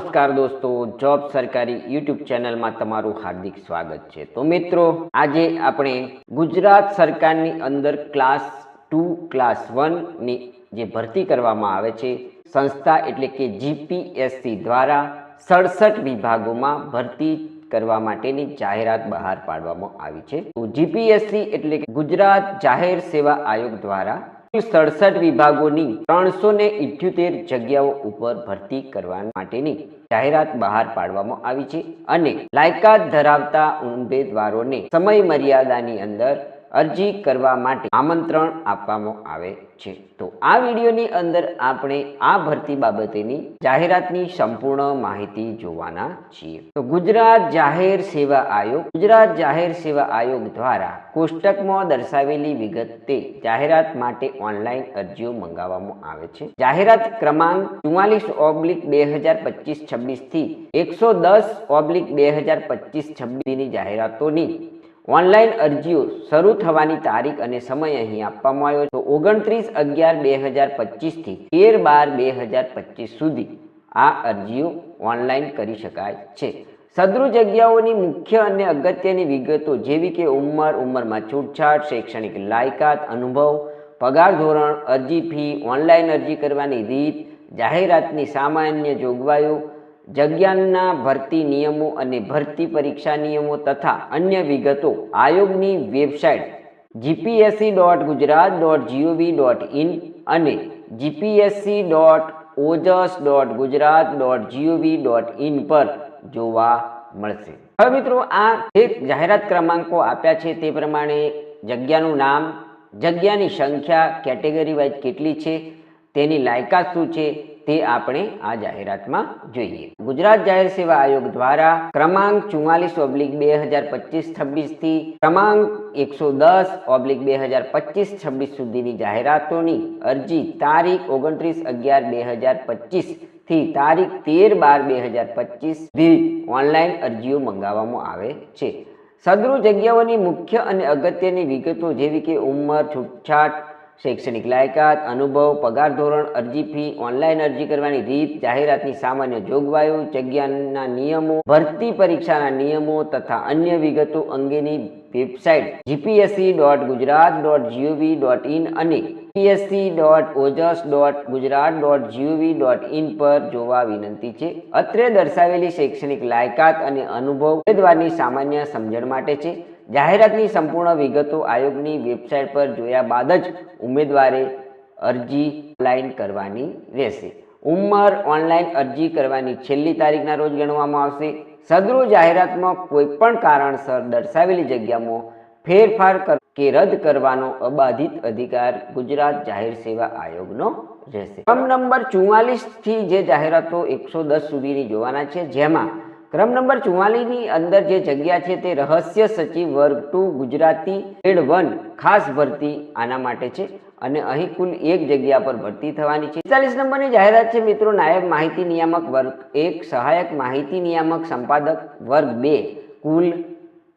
નમસ્કાર દોસ્તો, જોબ સરકારી યુટ્યુબ ચેનલમાં તમારું હાર્દિક સ્વાગત છે. તો મિત્રો, આજે આપણે ગુજરાત સરકારની અંદર ક્લાસ ટુ, ક્લાસ વનની જે ભરતી કરવામાં આવે છે, સંસ્થા એટલે કે જીપીએસસી દ્વારા સડસઠ વિભાગોમાં ભરતી કરવા માટેની જાહેરાત બહાર પાડવામાં આવી છે. તો જીપીએસસી એટલે કે ગુજરાત જાહેર સેવા આયોગ દ્વારા સડસઠ વિભાગોની ત્રણસો ને ઇઠ્યોતેર જગ્યાઓ ઉપર ભરતી કરવા માટેની જાહેરાત બહાર પાડવામાં આવી છે. અને લાયકાત ધરાવતા ઉમેદવારોને સમય મર્યાદાની અંદર અરજી કરવા માટે આમંત્રણ આપવામાં આવે છે. તો આ વિડીયોની અંદર આપણે આ ભરતી બાબતેની જાહેરાતની સંપૂર્ણ માહિતી જોવાના છીએ. તો ગુજરાત જાહેર સેવા આયોગ, ગુજરાત જાહેર સેવા આયોગ દ્વારા કોષ્ટકમાં દર્શાવેલી વિગતે જાહેરાત માટે ઓનલાઈન અરજીઓ મંગાવવામાં આવે છે. જાહેરાત ક્રમાંક ચુમ્માલીસ ઓબ્લિક બે હજાર પચીસ છવ્વીસથી એકસો દસ ઓબ્લિક બે હજાર પચીસ છવ્વીસની જાહેરાતોની ઓનલાઈન અરજીઓ શરૂ થવાની તારીખ અને સમય અહીં આપવામાં આવ્યો છે. ઓગણત્રીસ અગિયાર બે હજાર પચીસથી તેર બાર બે હજાર પચીસ સુધી આ અરજીઓ ઓનલાઈન કરી શકાય છે. સદરુ જગ્યાઓની મુખ્ય અને અગત્યની વિગતો જેવી કે ઉંમર, ઉંમરમાં છૂટછાટ, શૈક્ષણિક લાયકાત, અનુભવ, પગાર ધોરણ, અરજી ફી, ઓનલાઈન અરજી કરવાની રીત, જાહેરાતની સામાન્ય જોગવાઈઓ જગ્યાના ભરતી નિયમો અને ભરતી પરીક્ષા નિયમો તથા અન્ય વિગતો આયોગની website GPSC dot Gujarat dot G O V dot in અને GPSC dot Ojas dot Gujarat dot G O V dot in પર જોવા મળશે. હવે મિત્રો, આ જે જાહેરાત ક્રમાંકો આપ્યા છે તે પ્રમાણે જગ્યાનું નામ, જગ્યાની સંખ્યા, કેટેગરી વાઇઝ કેટલી છે, તેની લાયકાત શું છે તે આપણે આ જાહેરાતમાં જોઈએ. ગુજરાત જાહેર સેવા આયોગ દ્વારા ક્રમાંક ચુમ્માલીસ ઓબ્લિક બે હજાર પચીસ છવ્વીસથી ક્રમાંક એકસો દસ ઓબ્લિક બે હજાર પચીસ છવ્વીસ સુધીની જાહેરાતોની અરજી તારીખ ઓગણત્રીસ અગિયાર બે હજાર પચીસથી તારીખ તેર બાર બે હજાર પચીસ સુધી ઓનલાઈન અરજીઓ મંગાવવામાં આવે છે. સદરૂ જગ્યાઓની મુખ્ય અને અગત્યની વિગતો જેવી કે ઉંમર, છૂટછાટ શૈક્ષણિક લાયકાત, અનુભવ, પગાર ધોરણ, અરજી ફી, ઓનલાઈન અરજી કરવાની રીત, જાહેરાતની સામાન્ય જોગવાઈઓ, જગ્યાના નિયમો, ભરતી પરીક્ષાના નિયમો તથા અન્ય વિગતો અંગેની website GPSC dot Gujarat dot G O V dot in અને PSC dot Ojas dot Gujarat dot G O V dot in પર જોવા વિનંતી છે. અત્રે દર્શાવેલી શૈક્ષણિક લાયકાત અને અનુભવ ઉમેદવારની સામાન્ય સમજણ માટે છે. જાહેરાતની સંપૂર્ણ વિગતો આયોગની વેબસાઇટ પર જોયા બાદ જ ઉમેદવારે અરજી ઓનલાઈન કરવાની રહેશે. ઉંમર ઓનલાઈન અરજી કરવાની છેલ્લી તારીખના રોજ ગણવામાં આવશે. સદરુ જાહેરાતમાં કોઈ પણ કારણસર દર્શાવેલી જગ્યામાં ફેરફાર કે રદ કરવાનો અબાધિત અધિકાર ગુજરાત જાહેર સેવા આયોગનો રહેશે. ક્રમ નંબર ચુમ્માલીસથી જે જાહેરાતો એકસો દસ સુધીની જોવાના છે, જેમાં ક્રમ નંબર ચુમ્માલીસની અંદર જે જગ્યા છે તે રહસ્ય સચિવ વર્ગ ટુ ગુજરાતી ગ્રેડ વન ખાસ ભરતી આના માટે છે અને અહીં કુલ એક જગ્યા પર ભરતી થવાની છે. પિસ્તાલીસ નંબરની જાહેરાત છે મિત્રો, નાયબ માહિતી નિયામક વર્ગ એક, સહાયક માહિતી નિયામક સંપાદક વર્ગ બે, કુલ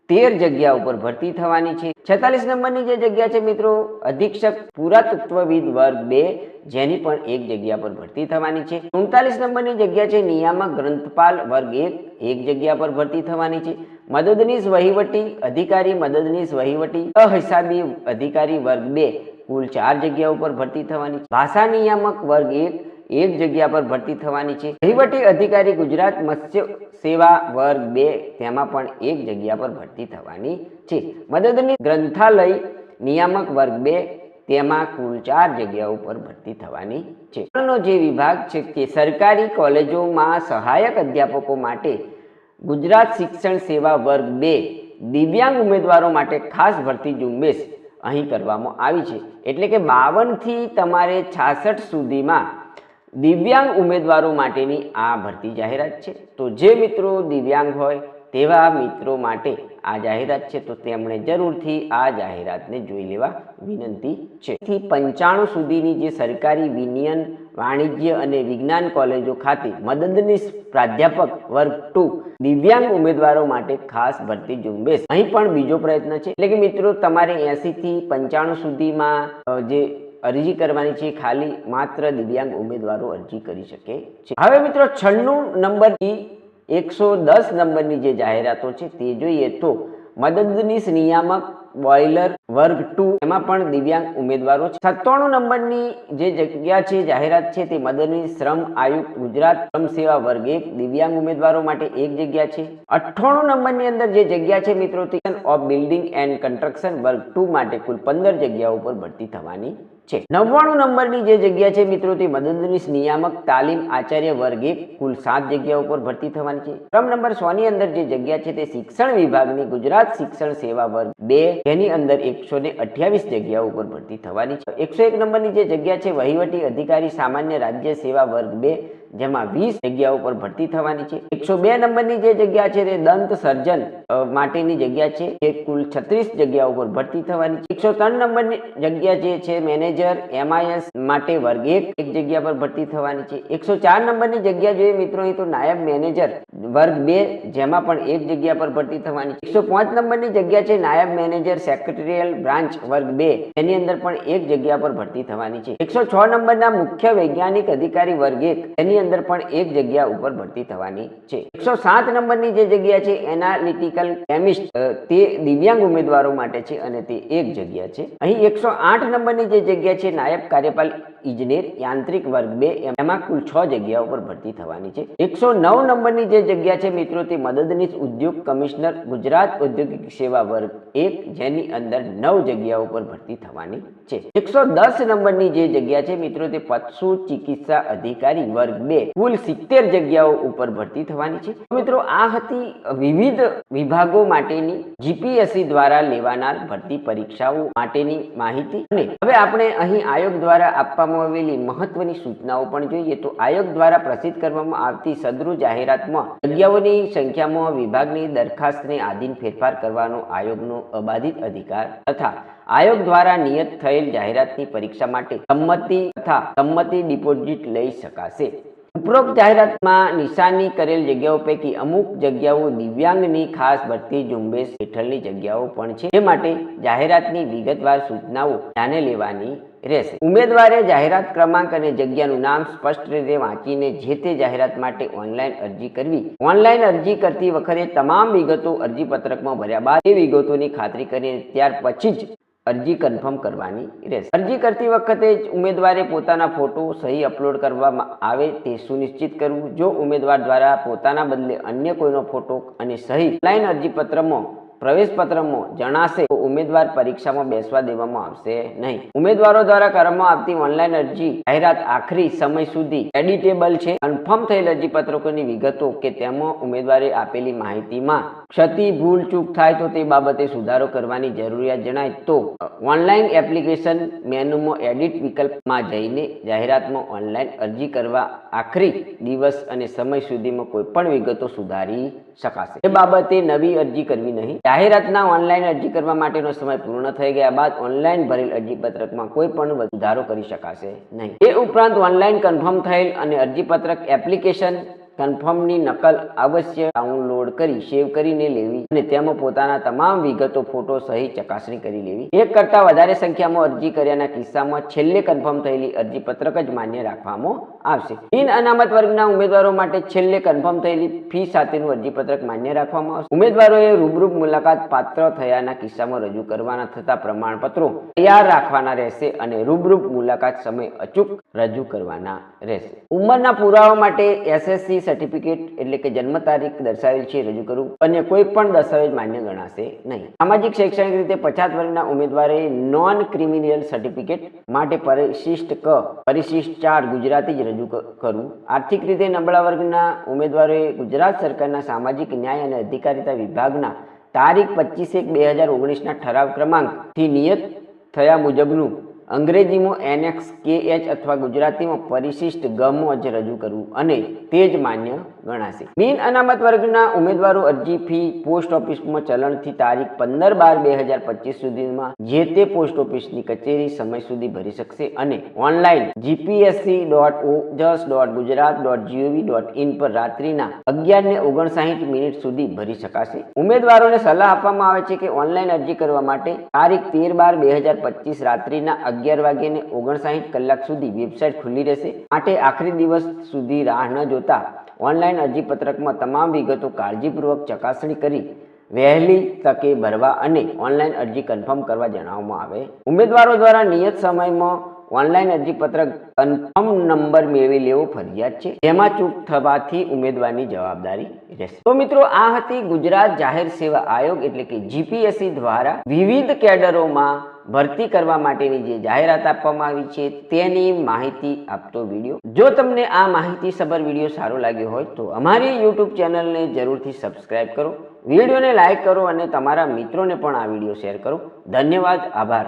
તેર જગ્યા ઉપર ભરતી થવાની છે. છેતાલીસ નંબરની જે જગ્યા છે મિત્રો, અધિક્ષક પુરાતત્વવિદ વર્ગ બે, જેની પણ એક જગ્યા પર ભરતી થવાની છે. ઉનતાલીસ નંબરની જગ્યા છે નિયામક ગ્રંથપાલ વર્ગ એક એક જગ્યા પર ભરતી થવાની છે. મદદનીશ વહીવટી અધિકારી, મદદનીશ વહીવટી અહિસાબી અધિકારી વર્ગ બે, કુલ ચાર જગ્યા ઉપર ભરતી થવાની છે. ભાષા નિયામક વર્ગ એક એક જગ્યા પર ભરતી થવાની છે. વહીવટી અધિકારી ગુજરાત મત્સ્ય સેવા વર્ગ બે, તેમાં પણ એક જગ્યા પર ભરતી થવાની છે. મદદની ગ્રંથાલય નિયામક વર્ગ બે, તેમાં કુલ ચાર જગ્યા ઉપર ભરતી થવાની છે. જે વિભાગ છે કે સરકારી કોલેજોમાં સહાયક અધ્યાપકો માટે ગુજરાત શિક્ષણ સેવા વર્ગ બે દિવ્યાંગ ઉમેદવારો માટે ખાસ ભરતી ઝુંબેશ અહીં કરવામાં આવી છે. એટલે કે બાવનથી તમારે છાસઠ સુધીમાં દિવ્યાંગ ઉમેદવારો માટેની આ ભરતી જાહેરાત છે. તો જે મિત્રો દિવ્યાંગ હોય તેવા મિત્રો માટે આ જાહેરાત છે. તો તેમણે જરૂરથી આ જાહેરાતને જોઈ લેવા વિનંતી છે. પંચાણું સુધીની જે સરકારી વિનિયન, વાણિજ્ય અને વિજ્ઞાન કોલેજો ખાતે મદદનીશ પ્રાધ્યાપક વર્ગ ટુ દિવ્યાંગ ઉમેદવારો માટે ખાસ ભરતી ઝુંબેશ. અહીં પણ બીજો પ્રયત્ન છે. એટલે કે મિત્રો, તમારે એસી થી પંચાણું સુધીમાં જે અરજી કરવાની છે. ખાલી માત્ર દિવ્યાંગ ઉમેદવારો અરજી કરી શકે છે. હવે મિત્રો છન્નું નંબરની એકસો દસ નંબરની જે જાહેરાતો છે તે જોઈએ તો મદદનીશ નિયામક બોઇલર વર્ગ ટુ. એમાં પણ દિવ્યાંગ ઉમેદવારો છે. સત્તાણું નંબરની જે જગ્યા છે, જાહેરાત છે, તે મદદની શ્રમ આયુક્ત ગુજરાત શ્રમ સેવા વર્ગ એક દિવ્યાંગ ઉમેદવારો માટે એક જગ્યા છે. અઠ્ઠાણું નંબરની અંદર જે જગ્યા છે મિત્રો, તે ઓફ બિલ્ડિંગ એન્ડ કન્સ્ટ્રક્શન વર્ગ ટુ માટે કુલ પંદર જગ્યાઓ પર ભરતી થવાની છે. નવ્વાણું નંબરની જે જગ્યા છે મિત્રો, તે મદદનીશ નિયામક તાલીમ આચાર્ય વર્ગ કુલ સાત જગ્યાઓ પર ભરતી થવાની છે. ક્રમ નંબર સો ની અંદર જે જગ્યા છે, તે શિક્ષણ વિભાગની ગુજરાત શિક્ષણ સેવા વર્ગ બે જેની અંદર એકસો ને અઠ્યાવીસ જગ્યાઓ ઉપર ભરતી થવાની છે. એકસો એક નંબરની જે જગ્યા છે, વહીવટી અધિકારી સામાન્ય રાજ્ય સેવા વર્ગ બે જેમાં વીસ જગ્યા ઉપર ભરતી થવાની છે. એકસો બે નંબરની જે જગ્યા છે તે દંત સર્જન માટેની જગ્યા છે. એ કુલ છત્રીસ જગ્યા ઉપર ભરતી થવાની છે. એકસો ત્રણ નંબરની જગ્યા જે છે મેનેજર, એમઆઈએસ માટે વર્ગ એક એક જગ્યા પર ભરતી થવાની છે. એકસો ચાર નંબરની જગ્યા જોઈએ મિત્રો તો નાયબ મેનેજર વર્ગ બે, જેમાં પણ એક જગ્યા પર ભરતી થવાની છે. એકસો પાંચ નંબરની જગ્યા છે નાયબ મેનેજર સેક્રેટરીયલ બ્રાન્ચ વર્ગ બે એની અંદર પણ એક જગ્યા પર ભરતી થવાની છે. એકસો છ નંબરના મુખ્ય વૈજ્ઞાનિક અધિકારી વર્ગ એક એની અંદર પણ એક જગ્યા ઉપર ભરતી થવાની છે. એકસો સાત નંબરની જે જગ્યા છે, એનાલિટિકલ કેમિસ્ટ તે દિવ્યાંગ ઉમેદવારો માટે છે અને તે એક જગ્યા છે. અહીં એકસો આઠ નંબરની જે જગ્યા છે, નાયબ કાર્યપાલ ઇજનેર યાંત્રિક વર્ગ બે, એમાં કુલ છ જગ્યાઓ પર ભરતી થવાની છે. એકસો નવ નંબરની જે જગ્યા છે મિત્રો, તે મદદનીશ ઉદ્યોગ કમિશનર, ગુજરાત ઔદ્યોગિક સેવા વર્ગ એક, જેની અંદર નવ જગ્યાઓ પર ભરતી થવાની છે. એકસો દસ નંબરની જે જગ્યા છે મિત્રો, તે પશુ ચિકિત્સા અધિકારી વર્ગ બે, કુલ સિત્તેર જગ્યાઓ ઉપર ભરતી થવાની છે. મિત્રો, આ હતી વિવિધ વિભાગો માટેની જીપીએસસી દ્વારા લેવાનાર ભરતી પરીક્ષાઓ માટેની માહિતી. અને હવે આપણે અહીં આયોગ દ્વારા આપવામાં આવેલી મહત્વની સૂચનાઓ પણ જોઈએ તો આયોગ દ્વારા પ્રસિદ્ધ કરવામાં આવતી સદરૂ જાહેરાતમાં જગ્યાઓની સંખ્યામાં વિભાગની દરખાસ્તને આધીન ફેરફાર કરવાનો આયોગનો અબાધિત અધિકાર તથા આયોગ દ્વારા નિયત થયેલ જાહેરાતની પરીક્ષા માટે સંમતિ તથા સંમતિ ડિપોઝિટ લઈ શકાશે. ઉપરોક્ત જાહેરાતમાં નિશાની કરેલ જગ્યાઓ પૈકી અમુક જગ્યાઓ દિવ્યાંગની ખાસ ભરતી ઝુંબેશ હેઠળની જગ્યાઓ પણ છે, જે માટે જાહેરાતની વિગતવાર સૂચનાઓ ધ્યાને લેવાની રહેશે. ઉમેદવારે જાહેરાત ક્રમાંક અને જગ્યાનું નામ સ્પષ્ટ રીતે વાંચીને જે તે જાહેરાત માટે ઓનલાઈન અરજી કરવી. ઓનલાઈન અરજી કરતી વખતે તમામ વિગતો અરજી પત્રકમાં ભર્યા બાદ એ વિગતોની ખાતરી કરીને ત્યાર પછી જ અરજી કન્ફર્મ કરવાની રહેશે. અરજી કરતી વખતે જ ઉમેદવારે પોતાના ફોટો સહી અપલોડ કરવામાં આવે તે સુનિશ્ચિત કરવું. જો ઉમેદવાર દ્વારા પોતાના બદલે અન્ય કોઈનો ફોટો અને સહી ઓનલાઈન અરજીપત્રમાં પ્રવેશ પત્રમાં જણાશે તો ઉમેદવાર પરીક્ષામાં બેસવા દેવામાં આવશે નહીં. ઉમેદવારો દ્વારા કરવામાં આવતી ઓનલાઈન અરજી જાહેરાત આખરી સમય સુધી એડિટેબલ છે. કન્ફર્મ થયેલ અરજી પત્રકોની વિગતો કે તેમાં ઉમેદવારે આપેલી માહિતીમાં ક્ષતિ, ભૂલ, ચૂક થાય તો તે બાબતે સુધારો કરવાની જરૂરિયાત જણાય તો ઓનલાઈન એપ્લિકેશન મેનુમાં એડિટ વિકલ્પમાં જઈને જાહેરાતમાં ઓનલાઈન અરજી કરવા આખરી દિવસ અને સમય સુધીમાં કોઈ પણ વિગતો સુધારી શકાશે. એ બાબતે નવી અરજી કરવી નહીં. જાહેરાતના ઓનલાઈન અરજી કરવા માટેનો સમય પૂર્ણ થઈ ગયા બાદ ઓનલાઈન ભરેલ અરજી પત્રકમાં કોઈ પણ વધારો કરી શકાશે નહીં. એ ઉપરાંત ઓનલાઈન કન્ફર્મ થયેલ અને અરજી પત્રક એપ્લિકેશન કન્ફર્મની નકલ અવશ્ય ડાઉનલોડ કરી, સેવ કરીને લેવી અને તેમાં પોતાના તમામ વિગતો, ફોટો સહિત ચકાસણી કરી લેવી. એક કરતાં વધારે સંખ્યામાં અરજી કર્યાના કિસ્સામાં છેલ્લે કન્ફર્મ થયેલી અરજી પત્રક જ માન્ય રાખવામાં આવશે. બિન અનામત વર્ગના ઉમેદવારો માટે છેલ્લે કન્ફર્મ થયેલી ફી સાથેનું અરજી પત્રક માન્ય રાખવામાં આવશે. ઉમેદવારોએ રૂબરૂપ મુલાકાત પાત્ર થયાના કિસ્સામાં રજૂ કરવાના થતા પ્રમાણપત્રો તૈયાર રાખવાના રહેશે અને રૂબરૂપ મુલાકાત સમય અચૂક રજૂ કરવાના રહેશે. ઉંમરના પુરાવા માટે એસએસસી સર્ટિફિકેટ એટલે કે જન્મ તારીખ દર્શાવેલ છે રજૂ કરવું અન્ય કોઈ પણ દસ્તાવેજ માન્ય ગણાશે નહીં. સામાજિક, શૈક્ષણિક રીતે પછાત વર્ગના ઉમેદવારે નોન ક્રિમિનલ સર્ટિફિકેટ માટે પરિશિષ્ટ ક, પરિશિષ્ટ ચાર ગુજરાતી જ રજૂ કરવું આર્થિક રીતે નબળા વર્ગના ઉમેદવારોએ ગુજરાત સરકારના સામાજિક ન્યાય અને અધિકારિતા વિભાગના તારીખ પચીસ એક બે હજાર ઓગણીસના ઠરાવ ક્રમાંકથી નિયત થયા મુજબનું અંગ્રેજીમાં એનએક્સ કે એચ અથવા ગુજરાતીમાં પરિશિષ્ટ ગમ જ રજૂ કરવું અને તે જ માન્ય ગણાશે. બિન અનામત વર્ગના ઉમેદવારો અરજી ફી પોસ્ટ ઓફિસમાં ચલણથી તારીખ પંદર બાર બે હજાર પચીસ સુધીમાં જે તે પોસ્ટ ઓફિસની કચેરી સમય સુધી ભરી શકશે અને online GPSC dot Ojas dot Gujarat dot G O V dot in પર રાત્રિના અગિયાર ને ઓગણસાહીઠ મિનિટ સુધી ભરી શકાશે. ઉમેદવારોને સલાહ આપવામાં આવે છે કે ઓનલાઈન અરજી કરવા માટે તારીખ તેર બાર બે હજાર પચીસ રાત્રિના અગિયાર વાગે ને ઓગણસાહીઠ કલાક સુધી વેબસાઇટ ખુલ્લી રહેશે. માટે આખરી દિવસ સુધી રાહ ન જોતા ઓનલાઈન અરજીપત્રકમાં તમામ વિગતો કાળજીપૂર્વક ચકાસણી કરી, વહેલી તકે ભરવા અને ઓનલાઈન અરજી કન્ફર્મ કરવા જણાવવામાં આવે. ઉમેદવારો દ્વારા નિયત સમયમાં ઓનલાઈન અરજીપત્રક કન્ફર્મ નંબર મેળવી લેવો ફરજિયાત છે. જેમાં ચૂક થવાથી ઉમેદવારની જવાબદારી રહેશે. તો મિત્રો, આ હતી ગુજરાત જાહેર સેવા આયોગ એટલે કે જીપીએસસી દ્વારા વિવિધ કેડરોમાં ભરતી કરવા માટેની જે જાહેરાત આપવામાં આવી છે તેની માહિતી આપતો વીડિયો. જો તમને આ માહિતી સબર વીડિયો સારો લાગ્યો હોય તો અમારી યુટ્યુબ ચેનલને જરૂરથી સબસ્ક્રાઈબ કરો, વિડીયોને લાઇક કરો અને તમારા મિત્રોને પણ આ વીડિયો શેર કરો. ધન્યવાદ, આભાર.